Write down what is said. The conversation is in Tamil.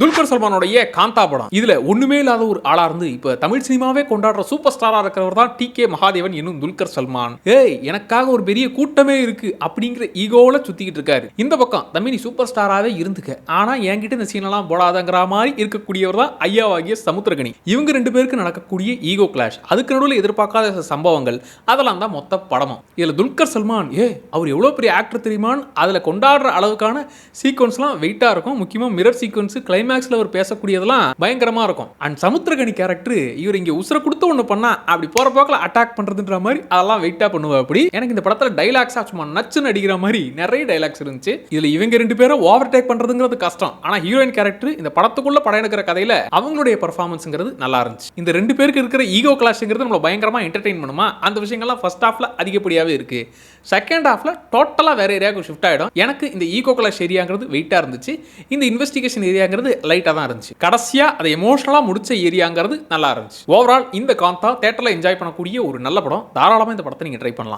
துல்கர் சல்மானோடைய காந்தா படம். இதுல ஒண்ணுமே இல்லாத ஒரு ஆளா இருந்து இப்ப தமிழ் சினிமாவே கொண்டாடுற சூப்பர் ஸ்டாரா இருக்கிறவர் தான் டி கே மகாதேவன் என்னும் துல்கர் சல்மான். ஏய் எனக்காக ஒரு பெரிய கூட்டமே இருக்கு அப்படிங்கிற ஈகோல சுத்திக்கிட்டு இருக்காரு. இந்த பக்கம் தமிழ் நீ சூப்பர் ஸ்டாராவே இருந்துக்க. ஆனா என்கிட்ட இந்த சீனெல்லாம் போடாதங்கிற மாதிரி இருக்கக்கூடியவர் தான் ஐயாவாகிய சமுத்திரகனி. இவங்க ரெண்டு பேருக்கு நடக்கக்கூடிய ஈகோ கிளாஷ் அதுக்கு நடுவில் எதிர்பார்க்காத சில சம்பவங்கள். அதெல்லாம் தான் மொத்த படமும். இதுல துல்கர் சல்மான் ஏ அவர் எவ்வளவு பெரிய ஆக்டர் தெரியுமான்னு அதுல கொண்டாடுற அளவுக்கான சீக்வன்ஸ்லாம் வெயிட்டா இருக்கும். முக்கியமா மிரர் சீக்வன்ஸ் கிளைமேக்ஸில் அவர் பேசக்கூடியதெல்லாம் பயங்கரமா இருக்கும். அண்ட் சமுத்திரகனி கேரக்டர் இவர் இங்க உசுர கொடுத்து ஒண்ணு பண்ணா அப்படி போற போக்கில் அட்டாக் பண்றதுன்ற மாதிரி அதெல்லாம் வெயிட்டா பண்ணுவா அப்படி. எனக்கு இந்த படத்துல டைலாக்ஸாக சும்மா நச்சுன்னு அடிக்கிற மாதிரி நிறைய டைலாக்ஸ் இருந்துச்சு. இதுல இவங்க ரெண்டு பேரும் ஓவர் டேக் பண்ணுறதுங்கிறது கஷ்டம். ஆனா ஹீரோயின் கேரக்டர் இந்த படத்துக்குள்ள படம் எடுக்கிற கதையில அவங்களுடைய பர்ஃபார்மன்ஸுங்கிறது நல்லா இருந்துச்சு. இந்த ரெண்டு பேருக்கு இருக்கிற ஈகோ கிளாஷ்ங்கிறது நம்மளை பயங்கரமா என்டர்டெயின் பண்ணுமா? அந்த விஷயங்கள்லாம் ஃபர்ஸ்ட் ஹாஃபில் அதிகப்படியாவே இருக்கு. செகண்ட் ஹாஃபில் டோட்டலா வேற ஏரியாவுக்கு ஷிஃப்ட் ஆயிடும். எனக்கு இந்த ஈகோ கிளாஷ் ஏரியாங்கிறது வெயிட்டா இருந்துச்சு. இந்த இன்வெஸ்டிகேஷன் ஏரியாங்கிறது லைட்டாக தான் இருந்துச்சு. கடைசியா அதை எமோஷனலாக முடிச்ச ஏரியாங்கிறது நல்லா இருந்துச்சு. ஓவரால் இந்த காந்தா தேட்டரில் என்ஜாய் பண்ணக்கூடிய ஒரு நல்ல படம். தாராளமாக இந்த படத்தை நீங்கள் ட்ரை பண்ணலாம்.